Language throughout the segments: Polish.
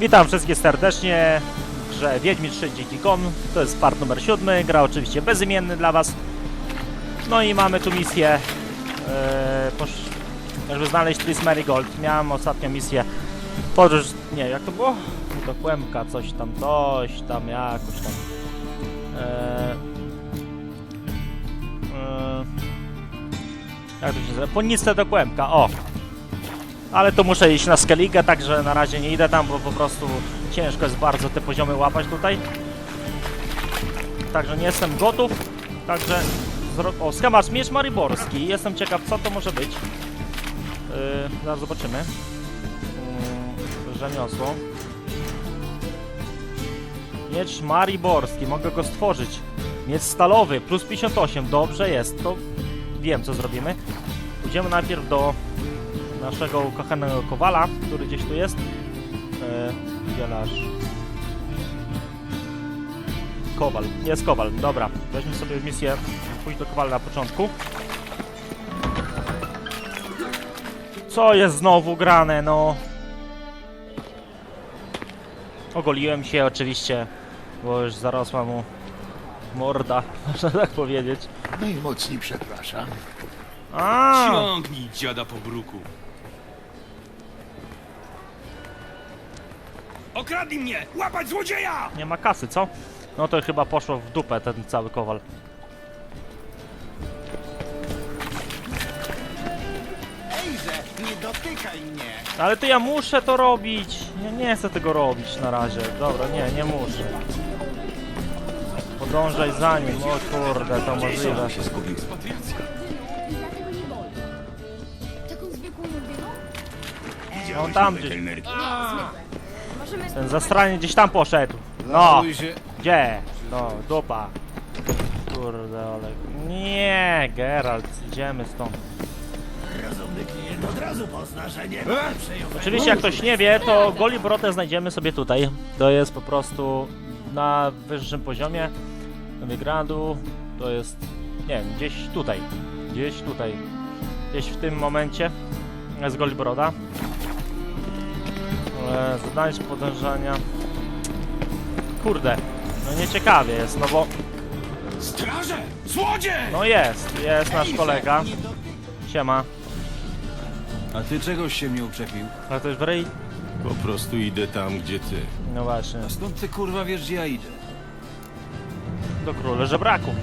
Witam wszystkich serdecznie w grze Wiedźmin 3 Dziki Gon. To jest part numer 7. Gra oczywiście bezimienny dla Was. No i mamy tu misję, posz... żeby znaleźć Tris Marigold. Miałem ostatnią misję podróż, nie, jak to było? Do Kłębka, coś tam, coś tam, jakoś tam. E, e, jak to się nazywa? Poniste do Kłębka, o! Ale tu muszę iść na Skellige, także na razie nie idę tam, bo po prostu ciężko jest bardzo te poziomy łapać tutaj. Także nie jestem gotów. Także. O, schemat miecz mariborski. Jestem ciekaw co to może być. Yy, zaraz zobaczymy. Yy, rzemiosło. Miecz mariborski. Mogę go stworzyć. Miecz stalowy. Plus 58. Dobrze jest. To wiem co zrobimy. Pójdziemy najpierw do naszego ukochanego Kowala, który gdzieś tu jest. E, Bielarz. Kowal. Jest Kowal. Dobra. Weźmy sobie misję pójść do Kowala na początku. Co jest znowu grane, no? Ogoliłem się oczywiście, bo już zarosła mu morda, można tak powiedzieć. Najmocniej przepraszam. A, Ciągnij dziada po bruku. Okradli mnie! Łapać złodzieja! Nie ma kasy, co? No to chyba poszło w dupę ten cały kowal. Ejże, nie dotykaj mnie! Ale to ja muszę to robić. Ja nie chcę tego robić na razie. Dobra, nie, nie muszę. Podążaj za nim. O kurde, to możliwe. Dlatego nie boję. Taką zwykłą mówię? On tam gdzieś. Zwykłe. Możemy Ten zastranie gdzieś tam poszedł. No, gdzie? No, dupa. Kurde, Olek. Nie, Geralt, idziemy stąd. Rozumny klient od razu pozna, że nie ma Oczywiście jak ktoś nie wie, to Golibrotę znajdziemy sobie tutaj. To jest po prostu na wyższym poziomie Nowigradu. To jest, nie wiem, gdzieś tutaj. Gdzieś tutaj. Gdzieś w tym momencie jest Golibroda. E, zadanie podążania. Kurde, no nieciekawie jest, no bo Straże! Złodziej! no jest, jest nasz kolega. Siema. A ty czegoś się mnie uczepił? Ale to już w ryj? Po prostu idę tam, gdzie ty. No właśnie, A skąd ty kurwa wiesz, gdzie ja idę? do króla żebraków.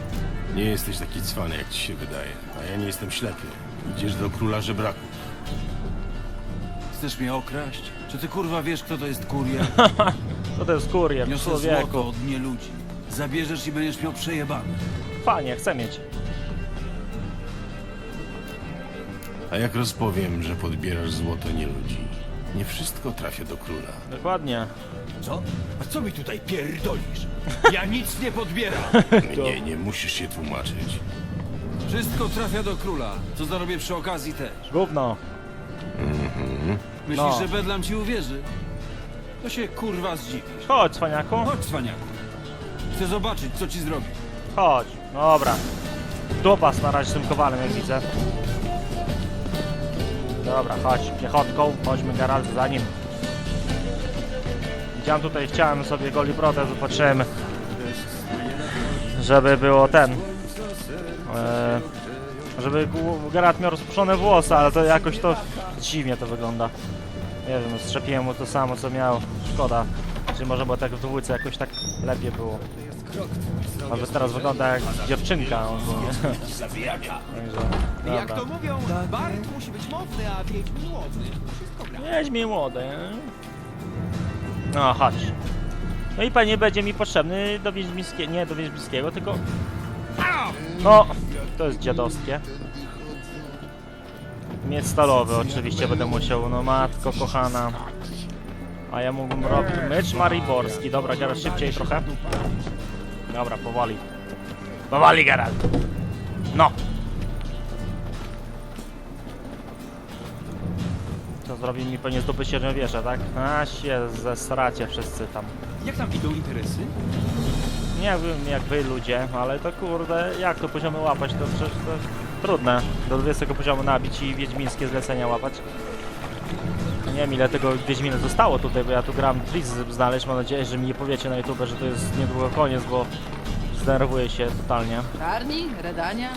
Nie jesteś taki cwany, jak ci się wydaje. A ja nie jestem ślepy. Idziesz do króla żebraków. Chcesz mnie okraść? Czy ty kurwa wiesz, kto to jest kurier? To to jest kurier, Niosę człowieku. złoto od nie ludzi. Zabierzesz i będziesz miał przejebane. Fajnie, chcę mieć. A jak rozpowiem, że podbierasz złoto nie ludzi? Nie wszystko trafia do króla. Dokładnie. Co? A co mi tutaj pierdolisz? Ja nic nie podbieram! Mnie nie musisz się tłumaczyć. Wszystko trafia do króla. Co zarobię przy okazji też. Gówno. Myślisz, No. że Bedlam ci uwierzy? To się kurwa zdziwisz. Chodź, cwaniaku. Chodź, cwaniaku. Chcę zobaczyć, co ci zrobi. Chodź. Dobra. Dupas na razie z tym kowalem, jak widzę. Dobra, chodź. Piechotką. Chodźmy, Geralt, za nim. Widziałem tutaj, chciałem sobie golibrotę, zobaczymy. Żeby było ten... E, żeby Geralt miał rozpuszczone włosy, ale to jakoś to dziwnie to wygląda. Nie wiem, strzepiłem mu to samo co miał. Szkoda. Czy może było tak w dwójce jakoś tak lepiej było. Może teraz wygląda jak dziewczynka. Także, Jak to mówią, Bart musi być mowny, a Wiedźmin łowny. Wiedźmin młody. No, chodź. No i pewnie będzie mi potrzebny do Wiedźmińskiego, nie do Wiedźmińskiego, tylko... No, to jest dziadowskie. Miecz stalowy oczywiście będę musiał, no matko kochana. A ja mógłbym robić mecz mariborski. Dobra, Geralt szybciej trochę. Dobra, powoli. Powoli, Geralt. No. To zrobi mi pewnie z dupy średniowieża, tak? A się zesracie wszyscy tam. Jak tam idą interesy? Nie wiem jak wy ludzie, ale to kurde, jak to poziomy łapać, to przecież to trudne. Do 20 poziomu nabić i wiedźmińskie zlecenia łapać. Nie wiem ile tego Wiedźmina zostało tutaj, bo ja tu gram Tris znaleźć. Mam nadzieję, że mi nie powiecie na YouTube, że to jest niedługo koniec, bo zdenerwuję się totalnie. Czarni, Redania.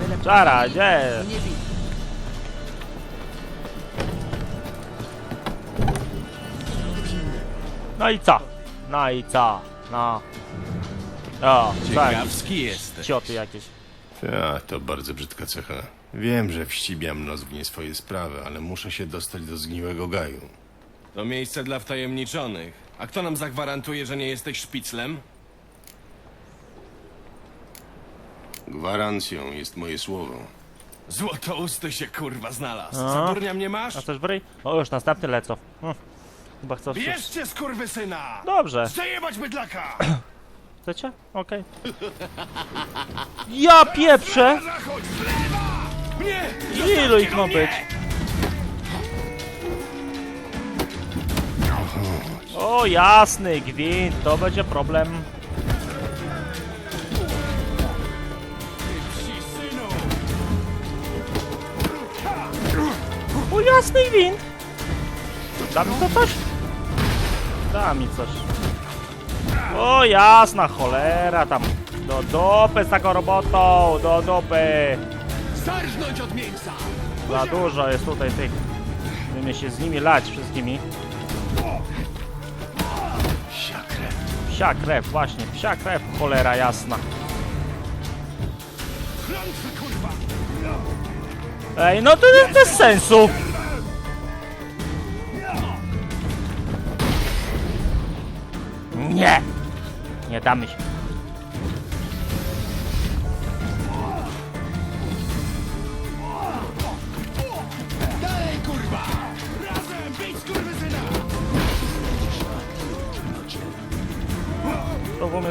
Byle Czara, gdzie? nie bij. No i co? No i co? No. O, tak. Ciekawski jesteś. Cioty jakieś. Ja, to bardzo brzydka cecha. Wiem, że wścibiam nos w nie swoje sprawy, ale muszę się dostać do zgniłego gaju. To miejsce dla wtajemniczonych. A kto nam zagwarantuje, że nie jesteś szpiclem? Gwarancją jest moje słowo. Złotousty się kurwa znalazł. A? Za durnia mnie masz? A też bryj? O, już następny lecą. Hm. Chyba chcą coś... Bierzcie skurwysyna! Dobrze. Zajebać bydlaka! Chcecie? Okej. Ja pieprzę! Zachodź z lewa! Mnie! Ilu ich ma być? O, jasny gwint, to będzie problem. O, jasny gwint! Da mi to coś? Da mi coś. O, jasna cholera tam. Do dupy z taką robotą, do dupy. Zarżnąć od miejsca! Za dużo jest tutaj tych. Będziemy się z nimi lać wszystkimi. Psia krew. Psia krew, właśnie, psia krew, cholera jasna. Klątwy, kurwa! Ej, no to jest bez sensu. Nie! Nie damy się. Dalej,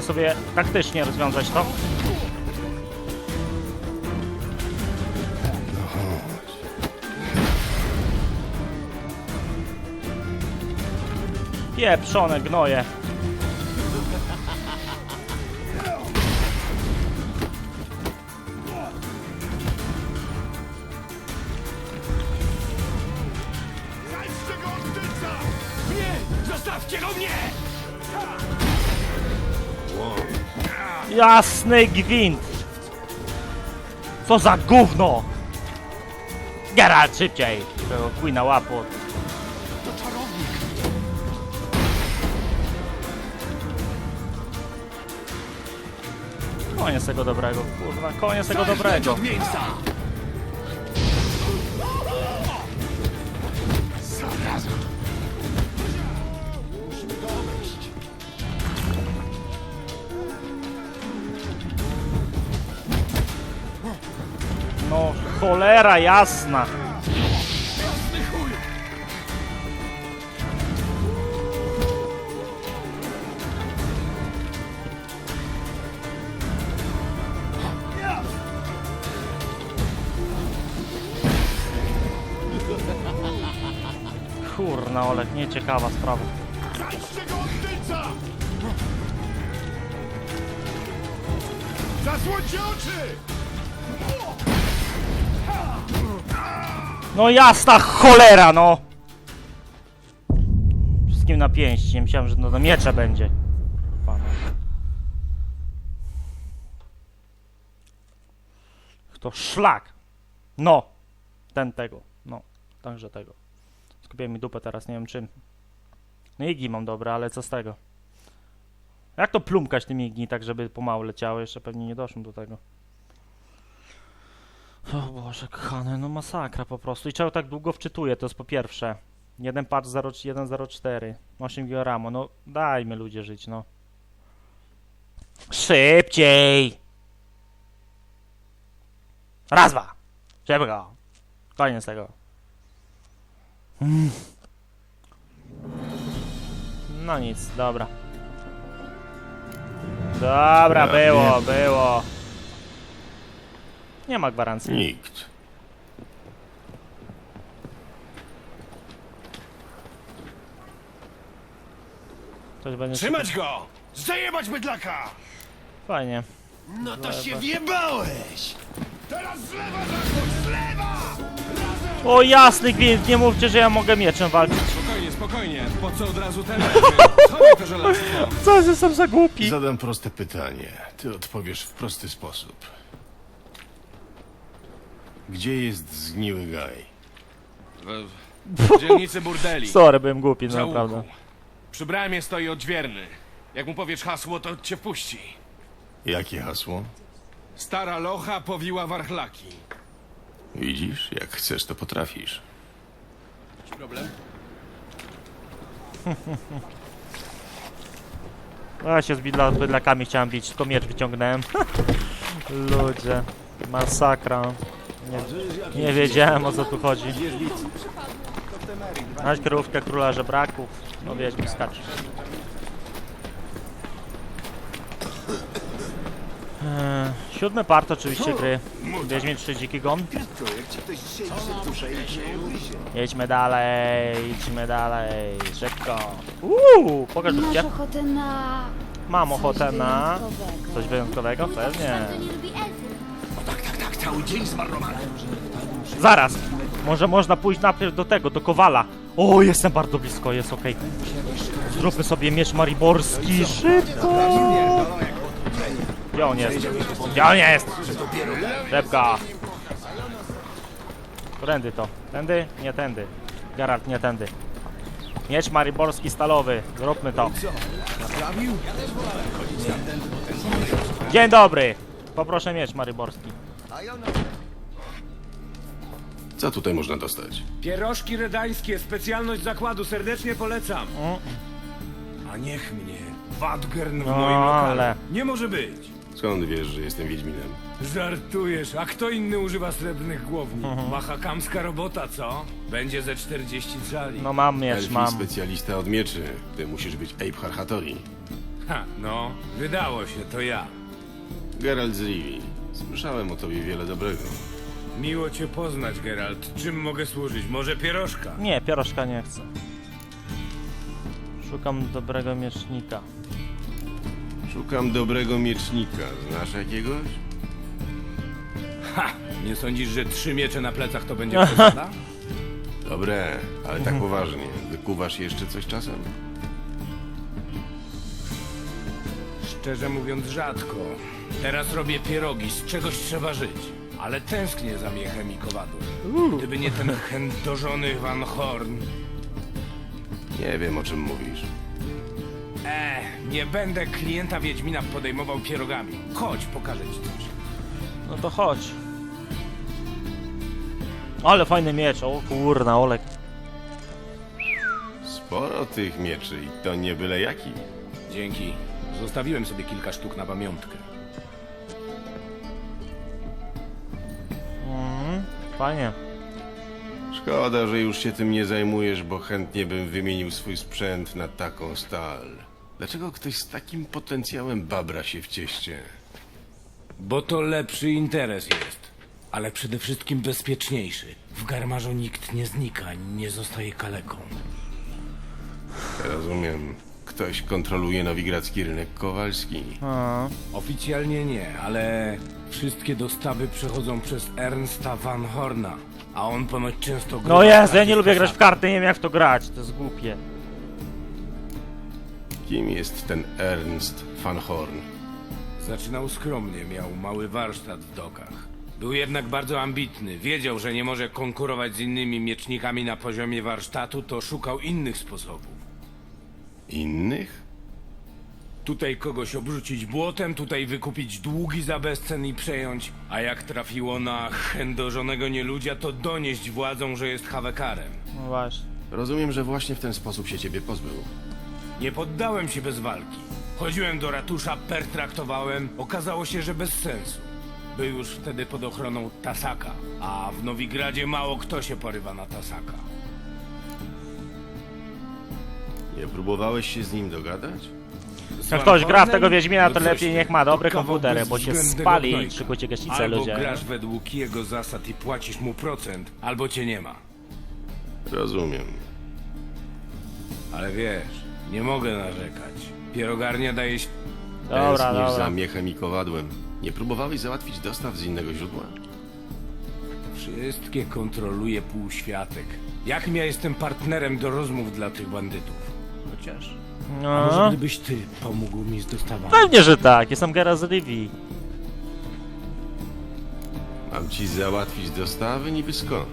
sobie taktycznie rozwiązać to. Pieprzone gnoje. Jasny gwint! Co za gówno! Geralt, szybciej! Tego Queena łapu. To czarownik! Koniec tego dobrego, kurwa, koniec tego dobrego. od miejsca! Cholera jasna! Kurna, Olek, nieciekawa sprawa. Zajdźcie! Zasłońcie oczy! No jasna cholera, no! Wszystkim na pięści, nie myślałem, że no, na miecze będzie. Pana. To szlak! No! Ten tego, no. Także tego. Skupiłem mi dupę teraz, nie wiem czym. No igi mam dobre, ale co z tego? Jak to plumkać tymi igni tak, żeby pomału leciały? Jeszcze pewnie nie doszłem do tego. O Boże, kochany, no masakra po prostu. I czego tak długo wczytuję, to jest po pierwsze. Jeden patch 0104, 8 GB RAMu, no dajmy ludzie żyć, no. Szybciej! Raz, dwa! Szybko! Koniec tego. Mm. No nic, dobra. Dobra, było, było. Nie ma gwarancji. Nikt. Coś będzie Trzymać go! Zajebać bydlaka! fajnie. No to się wjebałeś! Teraz z lewa! Z lewa! Razem! O jasny gwint, nie mówcie, że ja mogę mieczem walczyć. Spokojnie, spokojnie. Po co od razu ten Schowaj to żelazko. Co jestem za głupi? Zadam proste pytanie. Ty odpowiesz w prosty sposób. Gdzie jest zgniły gaj? W, w dzielnicy burdeli. Sorry, byłem głupi, no naprawdę. Przy bramie stoi odźwierny. Jak mu powiesz hasło, to cię puści. Jakie hasło? Stara locha powiła warchlaki. Widzisz? Jak chcesz, to potrafisz. Jakiś problem? Ja się z bydla, bydlakami chciałem bić, tylko miecz wyciągnąłem. Ludzie, masakra. Nie, nie wiedziałem o co tu chodzi. Znasz królówkę króla żebraków? No wiedźmy skacz. Eee, siódmy part oczywiście gry. Wiedźmin 3 Dziki Gon. Jedźmy dalej, idźmy dalej, szybko. Uuu, pokaż Masz ochotę na... Mam ochotę na coś wyjątkowego? Pewnie. Cały dzień zmarnowany. Zaraz! Może można pójść najpierw do tego, do Kowala. O, jestem bardzo blisko, jest okej. Zróbmy sobie miecz mariborski, szybko! Gdzie on jest? Gdzie on jest? Szybko! Którędy to? Tędy? Nie tędy. Geralt, nie tędy. Miecz mariborski stalowy. Zróbmy to. Dzień dobry! Poproszę miecz mariborski. Co tutaj można dostać? Pierożki redańskie, specjalność zakładu, serdecznie polecam. O. A niech mnie, Wadgern w No, moim lokale. ale- Nie może być. Skąd wiesz, że jestem Wiedźminem? Żartujesz, a kto inny używa srebrnych głowni? Machakamska robota, co? Będzie ze 40 cali. No mam miecz, Elfi mam. specjalista od mieczy. Ty musisz być Abe Harhatori. Ha, no, wydało się, to ja. Geralt z Rivi. Słyszałem o tobie wiele dobrego. Miło cię poznać, Geralt. Czym mogę służyć? Może pierożka? Nie, pierożka nie chcę. Szukam dobrego miecznika. Szukam dobrego miecznika. Znasz jakiegoś? Ha! Nie sądzisz, że trzy miecze na plecach to będzie przesada? Dobre, ale tak poważnie. Wykuwasz jeszcze coś czasem? Szczerze mówiąc, rzadko. Teraz robię pierogi, z czegoś trzeba żyć. Ale tęsknię za miechem i kowadłem. Gdyby nie ten chędożony Van Horn. Nie wiem, o czym mówisz. E, nie będę klienta Wiedźmina podejmował pierogami. Chodź, pokażę ci coś. No to chodź. Ale fajny miecz, o kurna, Olek. Sporo tych mieczy i to nie byle jaki. Dzięki. Zostawiłem sobie kilka sztuk na pamiątkę. Fajnie. Szkoda, że już się tym nie zajmujesz, bo chętnie bym wymienił swój sprzęt na taką stal. Dlaczego ktoś z takim potencjałem babra się w cieście? Bo to lepszy interes jest. Ale przede wszystkim bezpieczniejszy. W garmarzu nikt nie znika, ani nie zostaje kaleką. Rozumiem. Ktoś kontroluje nowigradzki rynek kowalski. A, Oficjalnie nie, ale wszystkie dostawy przechodzą przez Ernsta Van Horna. A on ponoć często gra. No Jezu, ja nie lubię grać w karty, nie wiem jak w to grać, to jest głupie. Kim jest ten Ernst van Horn? Zaczynał skromnie, miał mały warsztat w dokach. Był jednak bardzo ambitny. Wiedział, że nie może konkurować z innymi miecznikami na poziomie warsztatu, to szukał innych sposobów. Innych? Tutaj kogoś obrzucić błotem, tutaj wykupić długi za bezcen i przejąć, a jak trafiło na chędożonego nieludzia, to donieść władzom, że jest hawekarem. No właśnie. Rozumiem, że właśnie w ten sposób się ciebie pozbył. Nie poddałem się bez walki. Chodziłem do ratusza, pertraktowałem, okazało się, że bez sensu. Był już wtedy pod ochroną Tasaka, a w Nowigradzie mało kto się porywa na Tasaka. Nie próbowałeś się z nim dogadać? Jak ktoś gra w tego? Wiedźmina, to lepiej niech ma dobre kawał komputery, bo się bezwzględnego spali i szykujcie gaśnicę Albo ludzie. grasz według jego zasad i płacisz mu procent, albo cię nie ma. Rozumiem. Ale wiesz, nie mogę narzekać. Pierogarnia daje się... Dobra, Tęsknisz dobra. za miechem i kowadłem. Nie próbowałeś załatwić dostaw z innego źródła? Wszystkie kontroluje półświatek. Jakim ja jestem partnerem do rozmów dla tych bandytów? Chociaż... A może No. gdybyś ty pomógł mi z dostawaniem? Pewnie, że tak. Jestem Gera z Rivi. Mam ci załatwić dostawy niby skąd?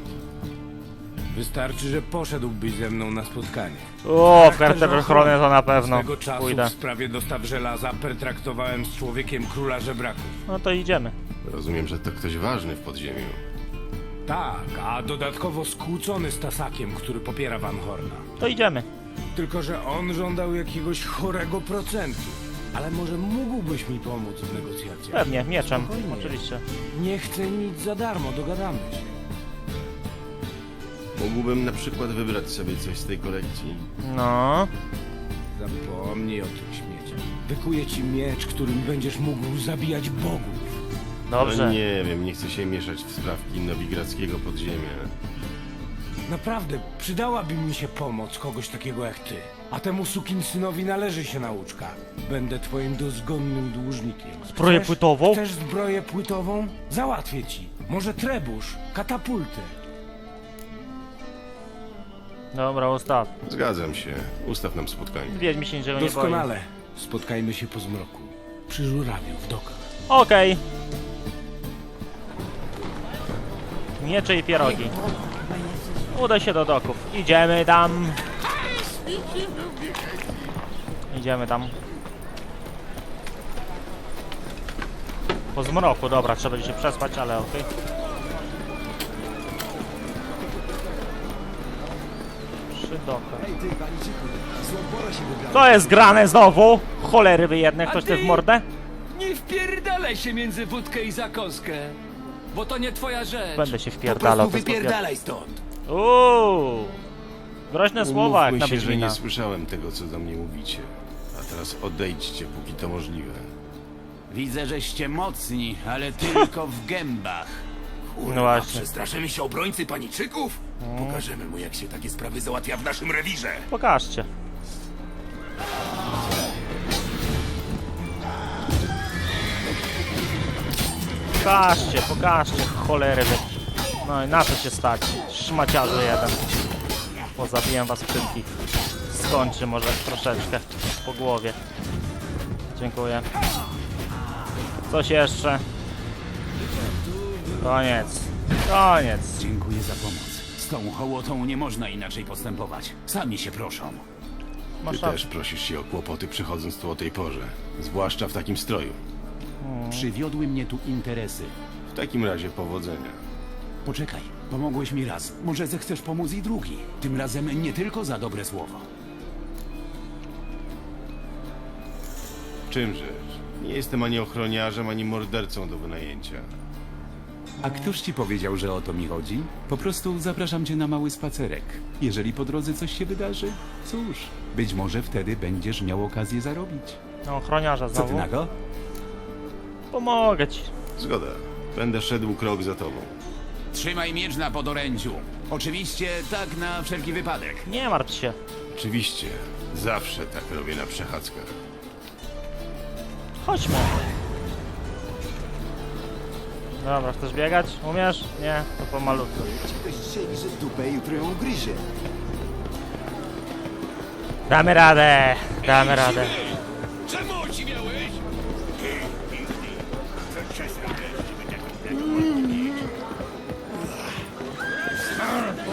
Wystarczy, że poszedłbyś ze mną na spotkanie. O, w Charakterze ochrony to na pewno. Swego czasu Pójdę. w sprawie dostaw żelaza pertraktowałem z człowiekiem króla żebraków. No to idziemy. Rozumiem, że to ktoś ważny w podziemiu. Tak, a dodatkowo skłócony z Tasakiem, który popiera Van Horna. To idziemy. Tylko, że on żądał jakiegoś chorego procentu. Ale może mógłbyś mi pomóc w negocjacjach? Pewnie, mieczem. Spokojnie. Oczywiście. Nie chcę nic za darmo, dogadamy się. Mógłbym na przykład wybrać sobie coś z tej kolekcji? No. Zapomnij o tych śmieciach. Wykuję ci miecz, którym będziesz mógł zabijać bogów. Dobrze. No nie wiem, nie chcę się mieszać w sprawki nowigradzkiego podziemia. Naprawdę, przydałaby mi się pomoc kogoś takiego jak ty. A temu sukinsynowi należy się nauczka. Będę twoim dozgonnym dłużnikiem. Zbroję Chcesz- płytową? Chcesz zbroję płytową? Załatwię ci. Może trebusz, katapultę. Dobra, ustaw. Zgadzam się. Ustaw nam spotkanie. Wiedźmi się niczego nie boi. Doskonale. Spotkajmy się po zmroku. Przy żurawiu w dokach. Okej. Miecze i pierogi. Udaj się do doków. Idziemy tam. Idziemy tam. Po zmroku, dobra, trzeba będzie się przespać, ale okej. Przy dokach. Co jest grane znowu? Cholery wy jedne, ktoś te w ty? mordę? Nie wpierdalaj się między wódkę i zakąskę, bo to nie twoja rzecz. Będę się wpierdalał. to jest wypierdalaj stąd! Uuu, groźne słowa jak Umówmy na się, że Wiedźmina. nie słyszałem tego, co do mnie mówicie. A teraz odejdźcie, póki to możliwe. Widzę, żeście mocni, ale tylko w gębach. No właśnie, Przestraszymy się obrońcy paniczyków? Pokażemy mu, jak się takie sprawy załatwia w naszym rewirze. pokażcie. Pokażcie, pokażcie, cholery wy. No i na co się stać? Szmaciarzu jeden. Pozabiję was wszystkich. Skończy może troszeczkę po głowie. Dziękuję. Coś jeszcze? Koniec. Koniec. Dziękuję za pomoc. Z tą hołotą nie można inaczej postępować. Sami się proszą. Masz Ty rację. też prosisz się o kłopoty przychodząc tu o tej porze. Zwłaszcza w takim stroju. Przywiodły mnie tu interesy. W takim razie powodzenia. Poczekaj, pomogłeś mi raz. Może zechcesz pomóc i drugi. Tym razem nie tylko za dobre słowo. Czym rzecz? Nie jestem ani ochroniarzem, ani mordercą do wynajęcia. A któż ci powiedział, że o to mi chodzi? Po prostu zapraszam cię na mały spacerek. Jeżeli po drodze coś się wydarzy, cóż, być może wtedy będziesz miał okazję zarobić. No, ochroniarza Co ty znowu. na to? Pomogę ci. Zgoda. Będę szedł krok za tobą. Trzymaj miecz na podorędziu. Oczywiście tak na wszelki wypadek. Nie martw się. Oczywiście. Zawsze tak robię na przechadzkach. Chodźmy. Dobra, chcesz biegać? Umiesz? Nie? To pomalutku. Ktoś strzeli, że dupę jutro ją ugryzie. Damy radę! Damy radę.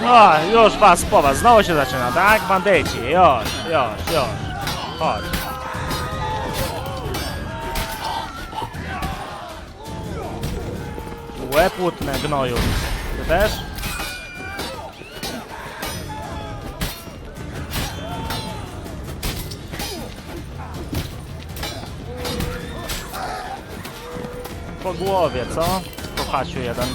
O, już was po was. Znowu się zaczyna, tak? Bandyci. Już, już, już. Chodź. Łeb łutnę, gnoju. Ty też? Po głowie, co? Po jeden.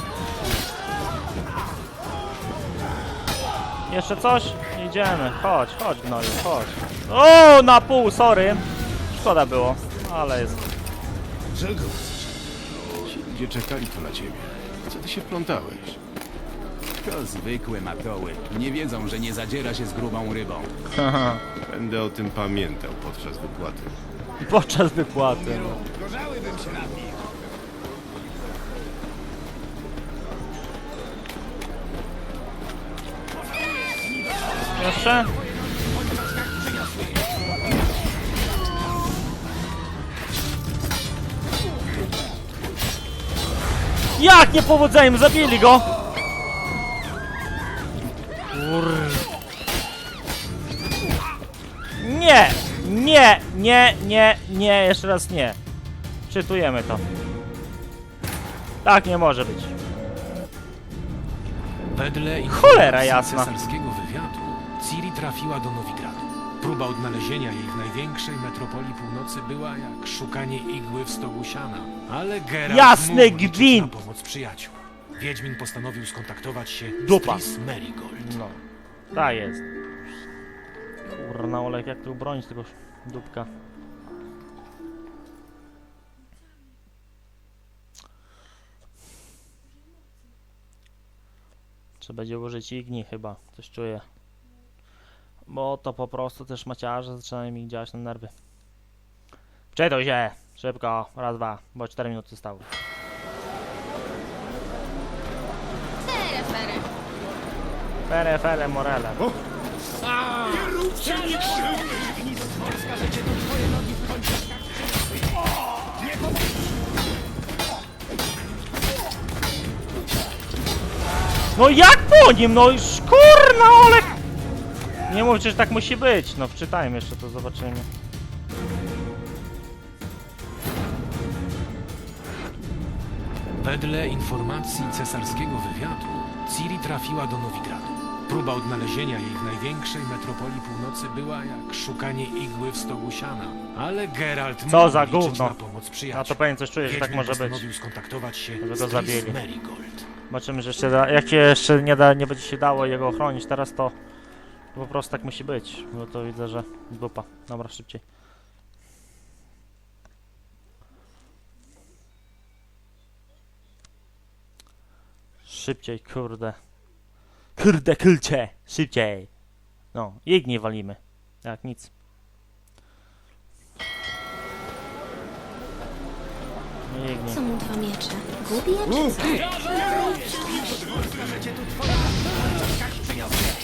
Jeszcze coś? Idziemy. Chodź, chodź gnoju, chodź. O, na pół, sorry. Szkoda było, ale jest. Czego? Ci ludzie czekali tu na ciebie. Co ty się plątałeś? To zwykłe matoły. Nie wiedzą, że nie zadziera się z grubą rybą. Będę o tym pamiętał podczas wypłaty. Podczas wypłaty. Jeszcze? Jak niepowodzeniem zabili go? Kur... Nie! Nie! Nie! Nie! Nie! Jeszcze raz nie. Czytujemy to. Tak nie może być. Wedle Cholera jasna. cesarskiego trafiła do Nowigradu. Próba odnalezienia jej w największej metropolii północy była jak szukanie igły w stogu siana. Ale Geralt Jasny mógł liczyć gwint! na pomoc przyjaciół. Wiedźmin postanowił skontaktować się Dupa. z Tris Merigold. No. Ta jest. Kurna Olek, jak tu bronić tego dupka. Trzeba będzie użyć igni chyba, coś czuję. Bo to po prostu też maciarze zaczynają mi działać na nerwy. Czytuj się! Szybko, raz, dwa, bo 4 minuty zostały. Fere, fere. Fere, fere, morele. Nie róbcie mi krzywdy! No jak po nim? No już kurna Olek! Nie mówcie, że tak musi być. No wczytajmy jeszcze to, zobaczymy. Wedle informacji cesarskiego wywiadu, Ciri trafiła do Nowigradu. Próba odnalezienia jej w największej metropolii północy była jak szukanie igły w stogu siana. Ale Geralt Co mógł za liczyć gówno. na pomoc A przyjaciół. to pewnie coś czuję, że tak Wiedźmin może być. postanowił skontaktować się Żeby z go zabili. Zobaczymy, że jeszcze da, jak się jeszcze nie, da, nie będzie się dało jego ochronić teraz, to po prostu tak musi być. Bo to widzę, że dupa. Dobra, szybciej. Szybciej, kurde. Kurde, kulcie! Szybciej! No, igni walimy. Jak nic. Igni. Co mu dwa miecze? Gubi je czy co?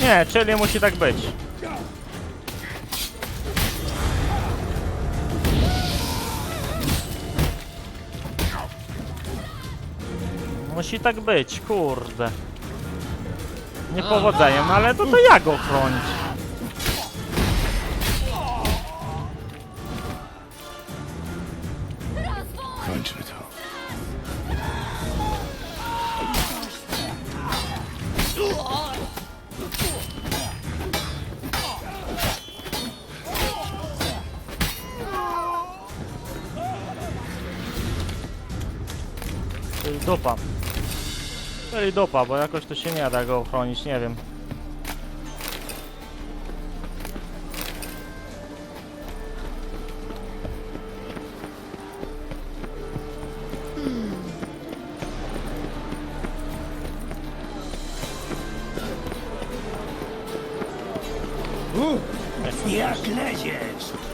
Nie, czyli musi tak być. Musi tak być, kurde. Niepowodzeniem, ale to to jak go chronić? Czyli dupa, bo jakoś to się nie da go ochronić, nie wiem. Jak leziesz!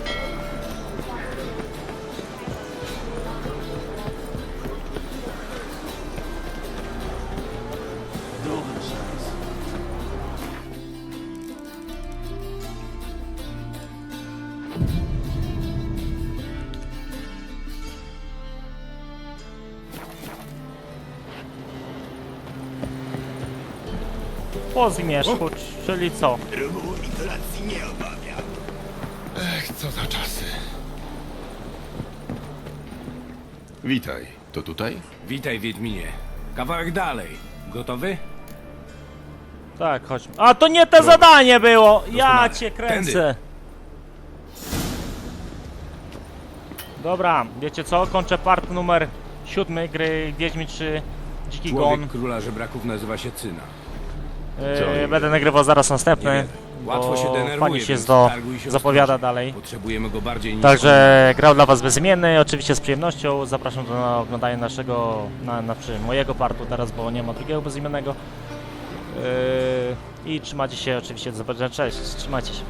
Po zmierzchu, czyli co? Nie. Ech, co za czasy. Witaj. To tutaj? Witaj, Wiedźminie. Kawałek dalej. Gotowy? Tak, chodźmy. A to nie to zadanie było! Ja Doskonale. cię kręcę! Dobra, wiecie co? Kończę part numer 7 gry Wiedźmin 3 Dziki Gon. Człowiek króla żebraków nazywa się Cyna. Yy, będę nagrywał zaraz następny. Łatwo się denerwuje, fajnie się więc zdo, targuj się zapowiada ostrożnie. dalej. Potrzebujemy go bardziej niż... Także grał dla was bezimienny, oczywiście z przyjemnością. Zapraszam do na oglądania naszego, na, na przy mojego partu teraz, bo nie ma drugiego bezimiennego. Yy, I trzymajcie się oczywiście, do zobaczenia, cześć, trzymajcie się.